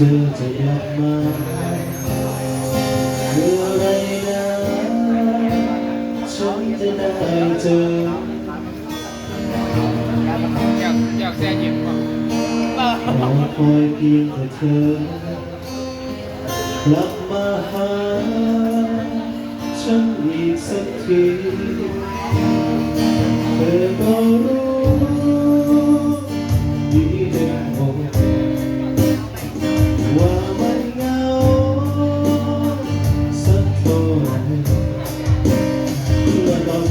ธอจะยอมมาเมื่อไรนะฉันจะได้เจออยากปรอคอยเพียงแต่เธอกลับมาหาฉันอีกสักที